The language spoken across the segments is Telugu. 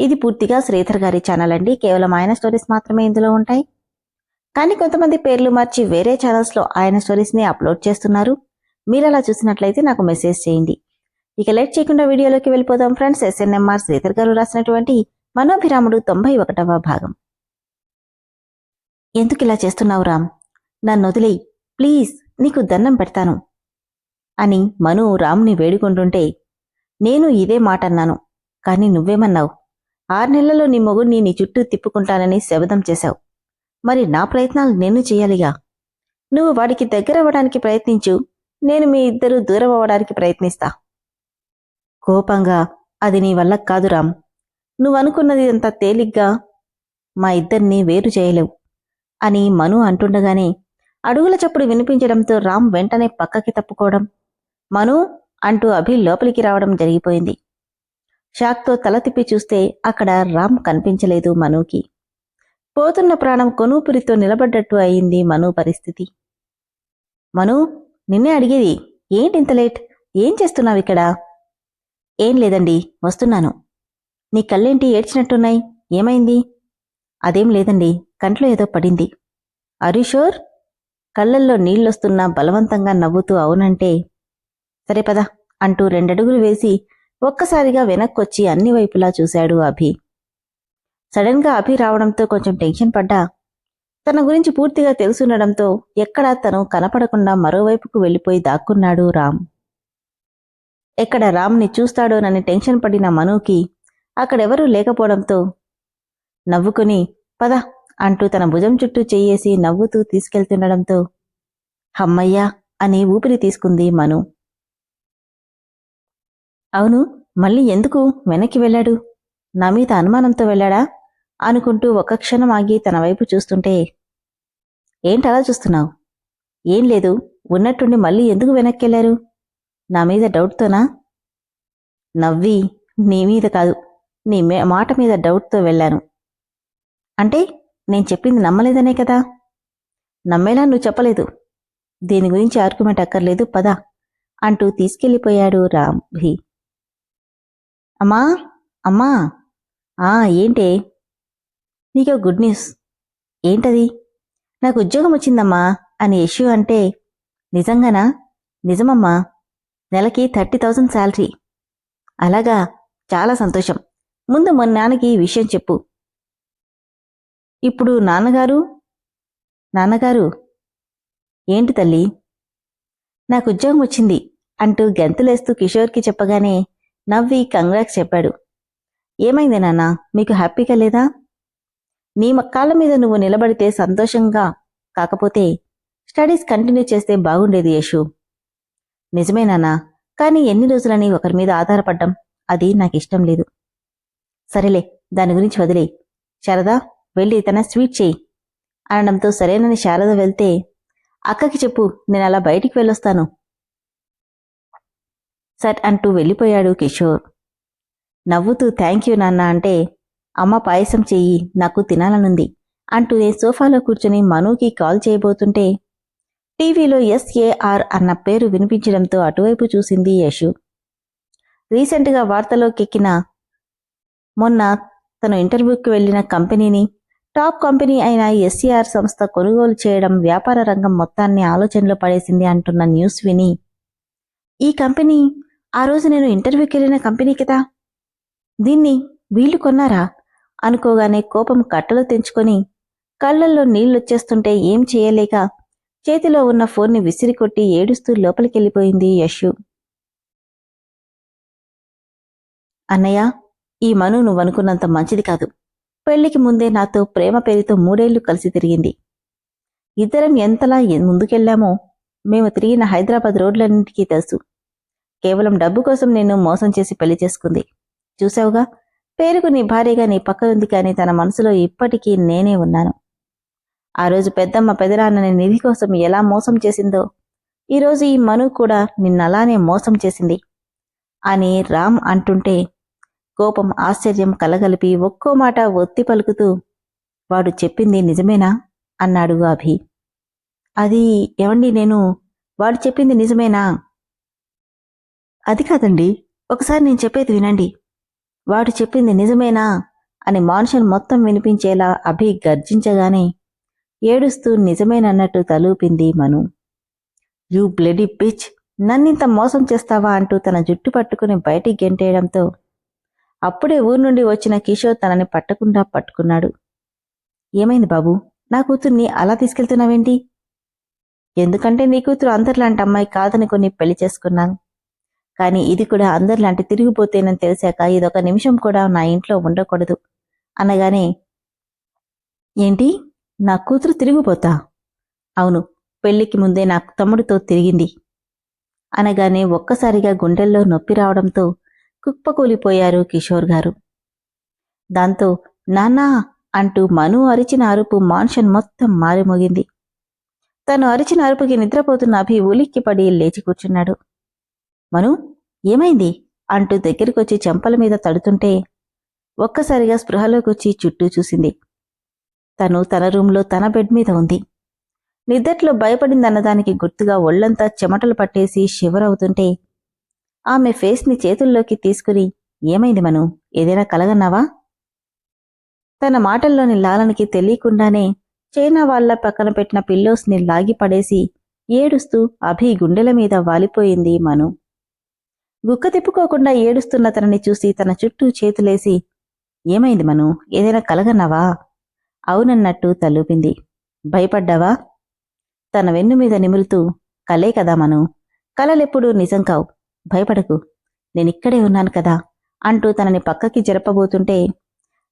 ఇది పూర్తిగా శ్రీధర్ గారి ఛానల్ అండి. కేవలం ఆయన స్టోరీస్ మాత్రమే ఇందులో ఉంటాయి. కానీ కొంతమంది పేర్లు మార్చి వేరే ఛానల్స్లో ఆయన స్టోరీస్ని అప్లోడ్ చేస్తున్నారు. మీరు అలా చూసినట్లయితే నాకు మెసేజ్ చేయండి. ఇక లేట్ చేయకుండా వీడియోలోకి వెళ్ళిపోదాం ఫ్రెండ్స్ ఎస్ఎన్ఎంఆర్ శ్రీధర్ గారు రాసినటువంటి మనోభిరాముడు తొంభై ఒకటవ భాగం. ఎందుకు ఇలా చేస్తున్నావు రామ్? నన్ను వదిలేయి. ప్లీజ్ నీకు దండం పెడతాను. అని మను రాముని వేడుకుంటుంటే నేను ఇదే మాట అన్నాను కానీ నువ్వేమన్నావు? ఆరు నెలల్లో నీ మొగుడిని నీ చుట్టూ తిప్పుకుంటానని శబదం చేశావు. మరి నా ప్రయత్నాలు నేను చేయాలిగా? నువ్వు వాడికి దగ్గరవ్వడానికి ప్రయత్నించు నేను మీ ఇద్దరూ దూరం అవ్వడానికి ప్రయత్నిస్తా. కోపంగా అది నీ వల్ల కాదు రామ్. నువ్వనుకున్నది అంత తేలిగ్గా మా ఇద్దరిని వేరు చేయలేవు అని మను అంటుండగానే అడుగుల చప్పుడు వినిపించడంతో రామ్ వెంటనే పక్కకి తప్పుకోవడం మను అంటూ అభి లోపలికి రావడం జరిగిపోయింది. షాక్తో తల తిప్పి చూస్తే అక్కడ రామ్ కనిపించలేదు మనుకి. పోతున్న ప్రాణం కొనూపిరితో నిలబడ్డట్టు అయింది మను పరిస్థితి. మను నిన్నే అడిగేది ఏంటింత లేట్? ఏం చేస్తున్నావు ఇక్కడ? ఏం లేదండి వస్తున్నాను. నీ కళ్ళేంటి ఏడ్చినట్టున్నాయి? ఏమైంది? అదేం లేదండి కంట్లో ఏదో పడింది. అరిషోర్ కళ్ళల్లో నీళ్ళొస్తున్నా బలవంతంగా నవ్వుతూ అవునంటే. సరే పద అంటూ రెండడుగులు వేసి ఒక్కసారిగా వెనక్కొచ్చి అన్ని వైపులా చూశాడు అభి. సడన్గా అభి రావడంతో కొంచెం టెన్షన్ పడ్డా. తన గురించి పూర్తిగా తెలుసుండడంతో ఎక్కడా తను కనపడకుండా మరోవైపుకు వెళ్ళిపోయి దాక్కున్నాడు రామ్. ఎక్కడ రామ్ని చూస్తాడోనని టెన్షన్ పడిన మనుకి అక్కడెవరూ లేకపోవడంతో నవ్వుకుని పద అంటూ తన భుజం చుట్టూ చెయ్యేసి నవ్వుతూ తీసుకెళ్తుండడంతో హమ్మయ్యా అని ఊపిరి తీసుకుంది మను. అవును మళ్ళీ ఎందుకు వెనక్కి వెళ్ళాడు? నా మీద అనుమానంతో వెళ్ళాడా? అనుకుంటూ ఒక్క క్షణం ఆగి తన వైపు చూస్తుంటే ఏంటలా చూస్తున్నావు? ఏం లేదు ఉన్నట్టుండి మళ్ళీ ఎందుకు వెనక్కి వెళ్ళారు? నా మీద డౌట్తోనా? నవ్వి నీ మీద కాదు నీ మే- మాట మీద డౌట్తో వెళ్ళాను. అంటే నేను చెప్పింది నమ్మలేదనే కదా? నమ్మేలా నువ్వు చెప్పలేదు. దీని గురించి ఆర్గ్యుమెంట్ అక్కర్లేదు పద. అంటూ తీసుకెళ్ళిపోయాడు రామ్ భీ అమ్మా అమ్మా. ఆ ఏంటే? నీకో గుడ్ న్యూస్. ఏంటది? నాకు ఉద్యోగం వచ్చిందమ్మా అని యశు అంటే నిజంగానా? నిజమమ్మా. నెలకి థర్టీ థౌజండ్ శాలరీ అలాగా చాలా సంతోషం. ముందు మన నాన్నకి విషయం చెప్పు. ఇప్పుడు నాన్నగారు? నాన్నగారు? ఏంటి తల్లి? నాకు ఉద్యోగం వచ్చింది అంటూ గెంతులేస్తూ కిషోర్కి చెప్పగానే నవ్వి కంగ్రాక్స్ చెప్పాడు. ఏమైంది నాన్న? మీకు హ్యాపీగా లేదా? నీ కాళ్ళ మీద నువ్వు నిలబడితే సంతోషంగా కాకపోతే స్టడీస్ కంటిన్యూ చేస్తే బాగుండేది యశు నిజమేనానా కానీ ఎన్ని రోజులని ఒకరి మీద ఆధారపడ్డం అది నాకు ఇష్టం లేదు. సరేలే దాని గురించి వదిలే. శారదా వెళ్ళి తన స్వీట్ చేయి. అనడంతో సరేనని శారద వెళ్తే అక్కకి చెప్పు నేను అలా బయటికి వెళ్ళొస్తాను. సర్ అంటూ వెళ్ళిపోయాడు కిషోర్. నవ్వుతూ థ్యాంక్ యూ నాన్న అంటే అమ్మ పాయసం చెయ్యి నాకు తినాలనుంది అంటూ నేను సోఫాలో కూర్చుని మనుకి కాల్ చేయబోతుంటే టీవీలో ఎస్ఏఆర్ అన్న పేరు వినిపించడంతో అటువైపు చూసింది యశు. రీసెంట్గా వార్తలోకెక్కిన మొన్న తను ఇంటర్వ్యూకి వెళ్ళిన కంపెనీని టాప్ కంపెనీ అయిన ఎస్సీఆర్ సంస్థ కొనుగోలు చేయడం వ్యాపార రంగం మొత్తాన్ని ఆలోచనలో పడేసింది అంటున్న న్యూస్ విని ఈ కంపెనీ ఆ రోజు నేను ఇంటర్వ్యూకి వెళ్ళిన కంపెనీ కదా. దీన్ని వీళ్ళు కొన్నారా? అనుకోగానే కోపం కట్టలు తెంచుకొని కళ్ళల్లో నీళ్ళొచ్చేస్తుంటే ఏం చేయలేక చేతిలో ఉన్న ఫోన్ని విసిరికొట్టి ఏడుస్తూ లోపలికెళ్ళిపోయింది యశు. అన్నయ్య ఈ మను నువ్వనుకున్నంత మంచిది కాదు. పెళ్ళికి ముందే నాతో ప్రేమ పేరుతో మూడేళ్ళు కలిసి తిరిగింది. ఇద్దరం ఎంతలా ముందుకెళ్ళామో మేము తిరిగిన హైదరాబాద్ రోడ్లన్నింటికీ తెలుసు. కేవలం డబ్బు కోసం నేను మోసం చేసి పెళ్ళి చేసుకుంది. చూసావుగా పేరుకు నీ భార్యగా నీ పక్కనుంది కానీ తన మనసులో ఇప్పటికీ నేనే ఉన్నాను. ఆ రోజు పెద్దమ్మ పెదనాన్నని నిధి కోసం ఎలా మోసం చేసిందో ఈరోజు ఈ మను కూడా నిన్నలానే మోసం చేసింది. అని రామ్ అంటుంటే కోపం ఆశ్చర్యం కలగలిపి ఒక్కో మాట ఒత్తి పలుకుతూ వాడు చెప్పింది నిజమేనా? అన్నాడు అభి. అది ఏమండి నేను? వాడు చెప్పింది నిజమేనా? అది కాదండి. ఒకసారి నేను చెప్పేది వినండి. వాడు చెప్పింది నిజమేనా? అని మాన్షన్ మొత్తం వినిపించేలా అభి గర్జించగానే ఏడుస్తూ నిజమేనన్నట్టు తలూపింది మను. యూ బ్లెడీ పిచ్ నన్నింత మోసం చేస్తావా అంటూ తన జుట్టు పట్టుకుని బయటికి గెంటేయడంతో అప్పుడే ఊరు నుండి వచ్చిన కిషోర్ తనని పట్టకుండా పట్టుకున్నాడు. ఏమైంది బాబు? నా కూతుర్ని అలా తీసుకెళ్తున్నావేంటి? ఎందుకంటే నీ కూతురు అందరిలాంటి అమ్మాయి కాదని కొన్ని పెళ్ళి చేసుకున్నాను కానీ ఇది కూడా అందరిలాంటి తిరిగిపోతేనని తెలిసాక ఇదొక నిమిషం కూడా నా ఇంట్లో ఉండకూడదు. అనగానే ఏంటి? నా కూతురు తిరిగిపోతా? అవును పెళ్ళికి ముందే నా తమ్ముడితో తిరిగింది. అనగానే ఒక్కసారిగా గుండెల్లో నొప్పి రావడంతో కుప్పకూలిపోయారు కిషోర్ గారు. దాంతో నాన్నా! అంటూ మను అరిచిన అరుపు మాన్షన్ మొత్తం మారిమోగింది. తను అరిచిన అరుపుకి నిద్రపోతున్న అభి ఉలిక్కిపడి లేచి కూర్చున్నాడు. మను ఏమైంది? అంటూ దగ్గరికొచ్చి చెంపల మీద తడుతుంటే ఒక్కసారిగా స్పృహలోకొచ్చి చుట్టూ చూసింది. తను తన రూంలో తన బెడ్ మీద ఉంది. నిద్దట్లో భయపడిందన్నదానికి గుర్తుగా ఒళ్ళంతా చెమటలు పట్టేసి షివరవుతుంటే ఆమె ఫేస్ని చేతుల్లోకి తీసుకుని ఏమైంది మను? ఏదైనా కలగన్నావా? తన మాటల్లోని లాలనకి తెలియకుండానే చైనా వాళ్ళ పక్కన పెట్టిన పిల్లోస్ని లాగి పడేసి ఏడుస్తూ అభి గుండెల మీద వాలిపోయింది మను. గుక్క తిప్పుకోకుండా ఏడుస్తున్న తనని చూసి తన చుట్టూ చేతులేసి ఏమైంది మను? ఏదైనా కలగన్నావా? అవునన్నట్టు తలూపింది. భయపడ్డావా? తన వెన్ను మీద నిమురుతూ కలే కదా మను. కలలెప్పుడూ నిజం కావు. భయపడకు. నేనిక్కడే ఉన్నాను కదా అంటూ తనని పక్కకి జరపబోతుంటే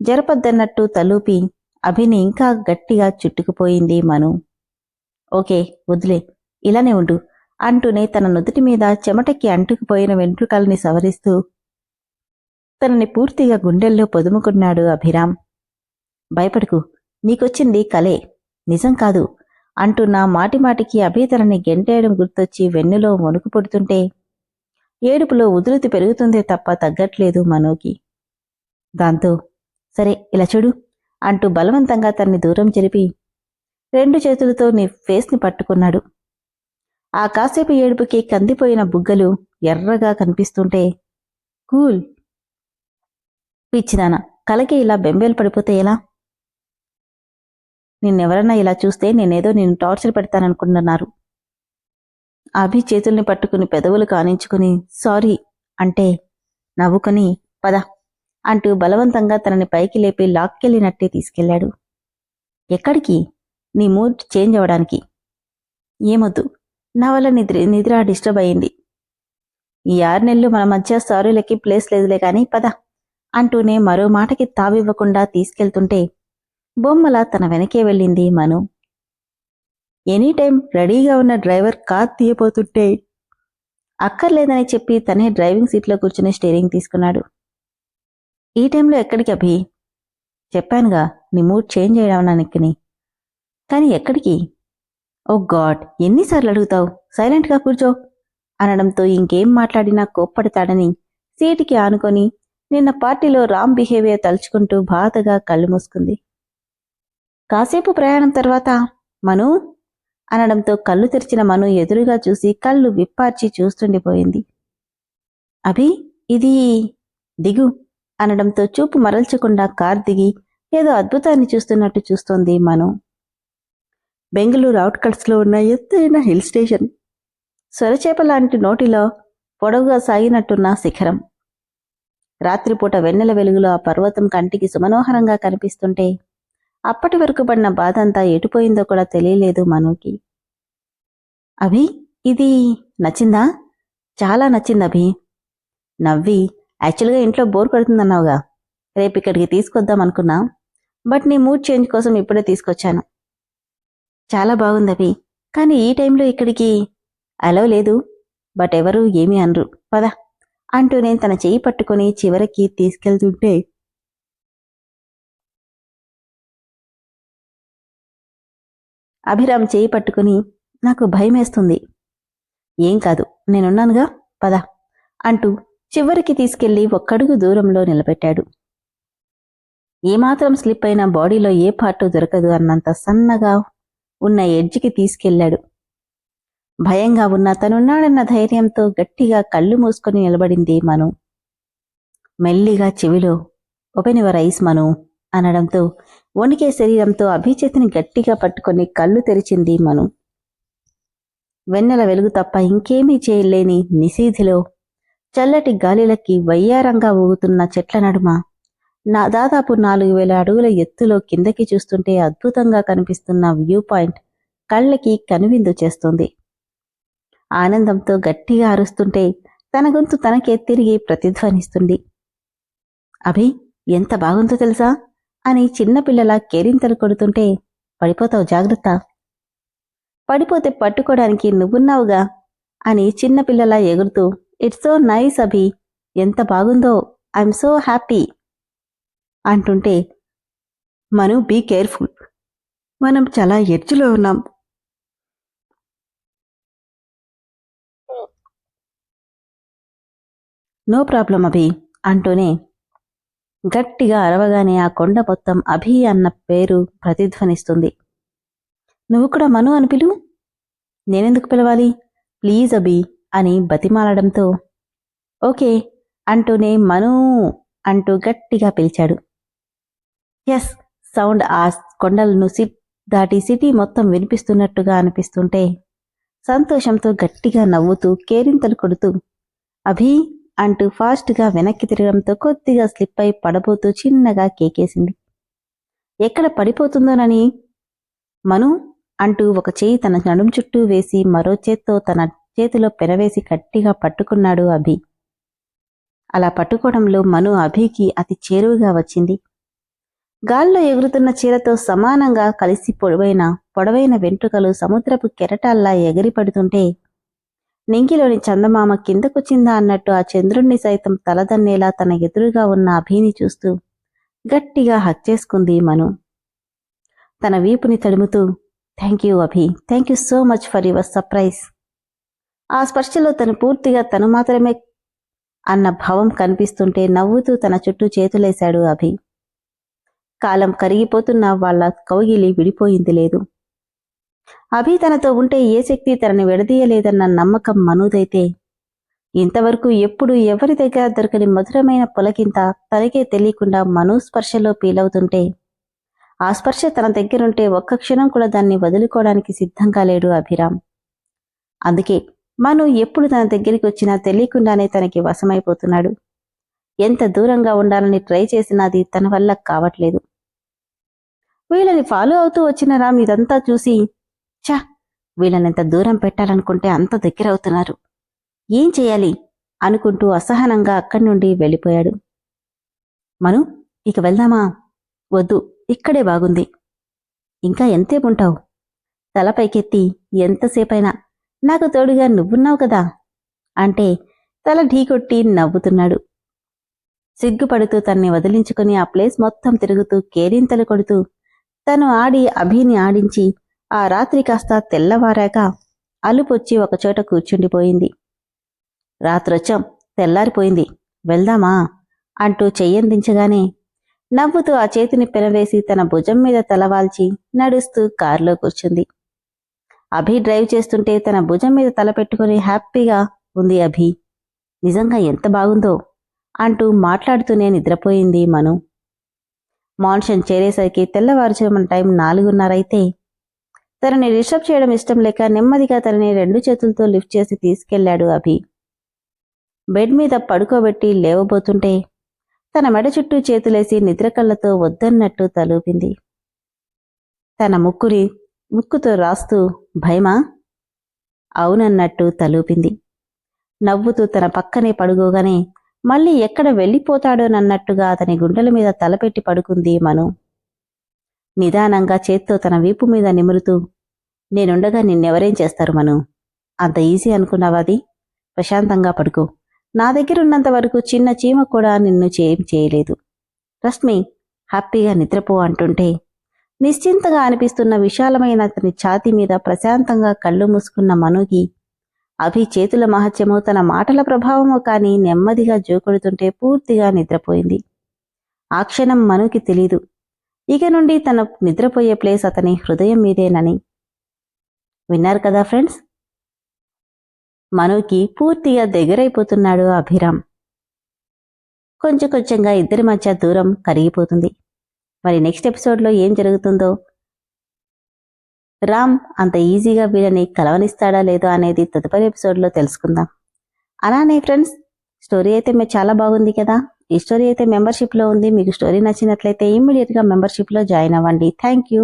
జరపద్దన్నట్టు తలూపి అభిని ఇంకా గట్టిగా చుట్టుకుపోయింది మను. ఓకే వదిలే ఇలానే ఉండు. అంటూనే తన నుదుటి మీద చెమటకి అంటుకుపోయిన వెంట్రుకల్ని సవరిస్తూ తనని పూర్తిగా గుండెల్లో పొదుముకున్నాడు అభిరామ్. భయపడకు నీకొచ్చింది కలే నిజం కాదు అంటున్న మాటిమాటికి అభి తనని గెంటేయడం గుర్తొచ్చి వెన్నులో వణుకు పుడుతుంటే ఏడుపులో ఉధృతి పెరుగుతుందే తప్ప తగ్గట్లేదు మనోకి. దాంతో సరే ఇలా చూడు అంటూ బలవంతంగా తన్ని దూరం జరిపి రెండు చేతులతో నీ ఫేస్ని పట్టుకున్నాడు. ఆ కాసేపు ఏడుపుకి కందిపోయిన బుగ్గలు ఎర్రగా కనిపిస్తుంటే కూల్. పిచ్చిదానా కలకి ఇలా బెంబేలు పడిపోతే ఎలా? నిన్నెవరన్నా ఇలా చూస్తే నేనేదో నేను టార్చర్ పెడతాననుకుంటున్నారు. అభి చేతుల్ని పట్టుకుని పెదవులు కానించుకుని సారీ అంటే నవ్వుకొని పద అంటూ బలవంతంగా తనని పైకి లేపి లాక్కెళ్ళినట్టే తీసుకెళ్ళాడు ఎక్కడికి? నీ మూడ్ చేంజ్ అవ్వడానికి. ఏమొద్దు. నా వల్ల నిద్ర నిద్ర డిస్టర్బ్ అయింది ఈ ఆరు నెలలు మన మధ్య సారీలకి ప్లేస్ లేదులే కాని పద అంటూనే మరో మాటకి తావివ్వకుండా తీసుకెళ్తుంటే బొమ్మల తన వెనకే వెళ్ళింది మను. ఎనీ టైం రెడీగా ఉన్న డ్రైవర్ కార్ తీయబోతుంటే అక్కర్లేదని చెప్పి తనే డ్రైవింగ్ సీట్లో కూర్చుని స్టీరింగ్ తీసుకున్నాడు. ఈ టైంలో ఎక్కడికి అభి? చెప్పానుగా నీ మూడ్ చేంజ్ చేయడం నెక్కిని కానీ ఎక్కడికి? ఓ గాడ్ ఎన్నిసార్లు అడుగుతావు? సైలెంట్గా కూర్చో. అనడంతో ఇంకేం మాట్లాడినా కోప్పడతాడని సీటుకి ఆనుకొని నిన్న పార్టీలో రామ్ బిహేవియర్ తలుచుకుంటూ బాధగా కళ్ళు మూసుకుంది. కాసేపు ప్రయాణం తర్వాత మను? అనడంతో కళ్ళు తెరిచిన మను ఎదురుగా చూసి కళ్ళు విప్పార్చి చూస్తుండిపోయింది. అభి ఇది దిగు అనడంతో చూపు మరల్చకుండా కార్ దిగి ఏదో అద్భుతాన్ని చూస్తున్నట్టు చూస్తోంది మను. బెంగళూరు అవుట్కట్స్లో ఉన్న ఎత్తైన హిల్ స్టేషన్. సొరచేప లాంటి నోటిలో పొడవుగా సాగినట్టున్న శిఖరం. రాత్రిపూట వెన్నెల వెలుగులో ఆ పర్వతం కంటికి సుమనోహరంగా కనిపిస్తుంటే అప్పటి వరకు పడిన బాధ అంతా ఎటుపోయిందో కూడా తెలియలేదు మనుకి. అభి ఇది నచ్చిందా? చాలా నచ్చింది అభి. నవ్వి యాక్చువల్గా ఇంట్లో బోర్ కొడుతుందన్నావుగా. రేపు ఇక్కడికి తీసుకొద్దాం అనుకున్నా బట్ నీ మూడ్ చేంజ్ కోసం ఇప్పుడే తీసుకొచ్చాను. చాలా బాగుందవి. కానీ ఈ టైంలో ఇక్కడికి అలో లేదు. బట్ ఎవరు ఏమీ అనరు. పద అంటూ నేను తన చేయి పట్టుకొని చివరికి తీసుకెళ్తుంటే అభిరామ్ చేయి పట్టుకుని నాకు భయమేస్తుంది. ఏం కాదు నేనున్నానుగా పద అంటూ చివరికి తీసుకెళ్ళి ఒక్కడుగు దూరంలో నిలబెట్టాడు. ఏమాత్రం స్లిప్ అయిన బాడీలో ఏ పార్టు దొరకదు అన్నంత సన్నగా ఉన్న ఎడ్జికి తీసుకెళ్ళాడు భయంగా ఉన్న తనున్నాడన్న ధైర్యంతో గట్టిగా కళ్ళు మూసుకొని నిలబడింది మను. మెల్లిగా చెవిలో ఓపెన్ యువర్ ఐస్ మను అనడంతో వణికే శరీరంతో అభిచేతిని గట్టిగా పట్టుకొని కళ్ళు తెరిచింది మను. వెన్నెల వెలుగు తప్ప ఇంకేమీ చేయలేని నిశీధిలో చల్లటి గాలిలకి వయ్యారంగా ఊగుతున్న చెట్ల నడుమ నా దాదాపు నాలుగు వేల అడుగుల ఎత్తులో కిందకి చూస్తుంటే అద్భుతంగా కనిపిస్తున్న వ్యూ పాయింట్ కళ్ళకి కనువిందు చేస్తుంది. ఆనందంతో గట్టిగా అరుస్తుంటే తన గొంతు తనకే తిరిగి ప్రతిధ్వనిస్తుంది. అభి ఎంత బాగుందో తెలుసా? అని చిన్నపిల్లల కేరింతలు కొడుతుంటే పడిపోతావు జాగ్రత్త. పడిపోతే పట్టుకోవడానికి నువ్వున్నావుగా అని చిన్నపిల్లలా ఎగురుతూ ఇట్స్ సో నైస్ అభి ఎంత బాగుందో ఐఎమ్ సో హ్యాపీ. అంటుంటే మనం బీ కేర్ఫుల్ మనం చాలా ఎడ్జ్లో ఉన్నాం. నో ప్రాబ్లం అభి అంటూనే గట్టిగా అరవగానే ఆ కొండ మొత్తం అభి అన్న పేరు ప్రతిధ్వనిస్తుంది. నువ్వు కూడా మను అని పిలువు నేనెందుకు పిలవాలి? ప్లీజ్ అభి అని బతిమాలడంతో ఓకే అంటూనే మను అంటూ గట్టిగా పిలిచాడు. ఎస్ సౌండ్ ఆ కొండలను సిప్ దాటి సిటీ మొత్తం వినిపిస్తున్నట్టుగా అనిపిస్తుంటే సంతోషంతో గట్టిగా నవ్వుతూ కేరింతలు కొడుతూ అభి అంటూ ఫాస్ట్గా వెనక్కి తిరగడంతో కొద్దిగా స్లిప్ అయి పడబోతూ చిన్నగా కేకేసింది. ఎక్కడ పడిపోతుందోనని? మను అంటూ ఒక చేయి తన నడుం చుట్టూ వేసి మరో చేత్తో తన చేతిలో పెనవేసి గట్టిగా పట్టుకున్నాడు అభి. అలా పట్టుకోవడంలో మను అభికి అతి చేరువుగా వచ్చింది. గాల్లో ఎగురుతున్న చీరతో సమానంగా కలిసి పొడవైన పొడవైన వెంట్రుకలు సముద్రపు కెరటాల్లా ఎగిరిపడుతుంటే నింగిలోని చందమామ కిందకొచ్చిందా అన్నట్టు ఆ చంద్రుణ్ణి సైతం తలదన్నేలా తన ఎదురుగా ఉన్న అభిని చూస్తూ గట్టిగా హత్యేసుకుంది మను. తన వీపుని తడుముతూ thank you Abhi thank you so much for your surprise. ఆ స్పర్శలో తను పూర్తిగా తను మాత్రమే అన్న భావం కనిపిస్తుంటే నవ్వుతూ తన చుట్టూ చేతులేశాడు అభి. కాలం కరిగిపోతున్న వాళ్ళ కౌగిలి విడిపోయింది లేదు. అభి తనతో ఉంటే ఏ శక్తి తనని విడదీయలేదన్న నమ్మకం మనుదైతే. ఇంతవరకు ఎప్పుడు ఎవరి దగ్గర దొరకని మధురమైన పొలకింత తనకే తెలియకుండా మను స్పర్శలో పీలవుతుంటే ఆ స్పర్శ తన దగ్గరుంటే ఒక్క క్షణం కూడా దాన్ని వదులుకోవడానికి సిద్ధంగా లేడు అభిరామ్. అందుకే మను ఎప్పుడు తన దగ్గరికి వచ్చినా తెలియకుండానే తనకి వశమైపోతున్నాడు. ఎంత దూరంగా ఉండాలని ట్రై చేసినా అది తన వల్ల కావట్లేదు. వీళ్ళని ఫాలో అవుతూ వచ్చిన రామ్ ఇదంతా చూసి? చా వీళ్ళని ఎంత దూరం పెట్టాలనుకుంటే అంత దగ్గర అవుతున్నారు. ఏం చేయాలి? అనుకుంటూ అసహనంగా అక్కడి నుండి వెళ్ళిపోయాడు. మను ఇక వెళ్దామా? వద్దు ఇక్కడే బాగుంది. ఇంకా ఎంతసేపుంటావు తలపైకెత్తి ఎంతసేపైనా? నాకు తోడుగా నువ్వున్నావు కదా అంటే తల ఢీకొట్టి నవ్వుతున్నాడు. సిగ్గుపడుతూ తన్ని వదిలించుకుని ఆ ప్లేస్ మొత్తం తిరుగుతూ కేరింతలు కొడుతూ తను ఆడి అభిని ఆడించి ఆ రాత్రి కాస్త తెల్లవారాక అలుపొచ్చి ఒకచోట కూర్చుండిపోయింది. రాత్రొచ్చాం తెల్లారిపోయింది. వెళ్దామా? అంటూ చెయ్యందించగానే నవ్వుతూ ఆ చేతిని పెనవేసి తన భుజం మీద తలవాల్చి నడుస్తూ కారులో కూర్చుంది. అభి డ్రైవ్ చేస్తుంటే తన భుజం మీద తల పెట్టుకుని హ్యాపీగా ఉంది అభి. నిజంగా ఎంత బాగుందో అంటూ మాట్లాడుతూనే నిద్రపోయింది మను. మాన్షన్ చేరేసరికి తెల్లవారుజామున టైం నాలుగున్నర అయితే తనని డిస్టర్బ్ చేయడం ఇష్టం లేక నెమ్మదిగా తనని రెండు చేతులతో లిఫ్ట్ చేసి తీసుకెళ్ళాడు అభి. బెడ్ మీద పడుకోబెట్టి లేవబోతుంటే తన మెడ చుట్టూ చేతులేసి నిద్రకళ్ళతో వద్దన్నట్టు తలూపింది. తన ముక్కుని ముక్కుతో రాస్తూ భయమా? అవునన్నట్టు తలూపింది. నవ్వుతూ తన పక్కనే పడుకోగానే మళ్ళీ ఎక్కడ వెళ్ళిపోతాడోనన్నట్టుగా అతని గుండెల మీద తలపెట్టి పడుకుంది మను. నిదానంగా చేత్తో తన వీపు మీద నిమురుతూ నేనుండగా నిన్నెవరేం చేస్తారు మను? అంత ఈజీ అనుకున్నావాది ప్రశాంతంగా పడుకో. నా దగ్గర ఉన్నంత వరకు చిన్న చీమ కూడా నిన్ను చేయం చేయలేదు. రష్మి హ్యాపీగా నిద్రపో అంటుంటే. నిశ్చింతగా అనిపిస్తున్న విశాలమైన అతని ఛాతీ మీద ప్రశాంతంగా కళ్ళు మూసుకున్న మనుకి అభి చేతుల మహత్యమో తన మాటల ప్రభావమో కాని నెమ్మదిగా జోకొడుతుంటే పూర్తిగా నిద్రపోయింది. ఆ క్షణం మనుకి తెలీదు. ఇక నుండి తన నిద్రపోయే ప్లేస్ అతని హృదయం మీదేనని. విన్నారు కదా ఫ్రెండ్స్? మనుకి పూర్తిగా దగ్గరైపోతున్నాడు అభిరామ్. కొంచెం కొంచెంగా ఇద్దరి మధ్య దూరం కరిగిపోతుంది. మరి నెక్స్ట్ ఎపిసోడ్లో ఏం జరుగుతుందో రామ్ అంత ఈజీగా వీళ్ళని కలవనిస్తాడా లేదో అనేది తదుపరి ఎపిసోడ్లో తెలుసుకుందాం. అలానే ఫ్రెండ్స్ స్టోరీ అయితే మీరు చాలా బాగుంది కదా? ఈ స్టోరీ అయితే మెంబర్షిప్లో ఉంది. మీకు స్టోరీ నచ్చినట్లయితే ఇమ్మీడియట్గా మెంబర్షిప్లో జాయిన్ అవ్వండి. Thank you.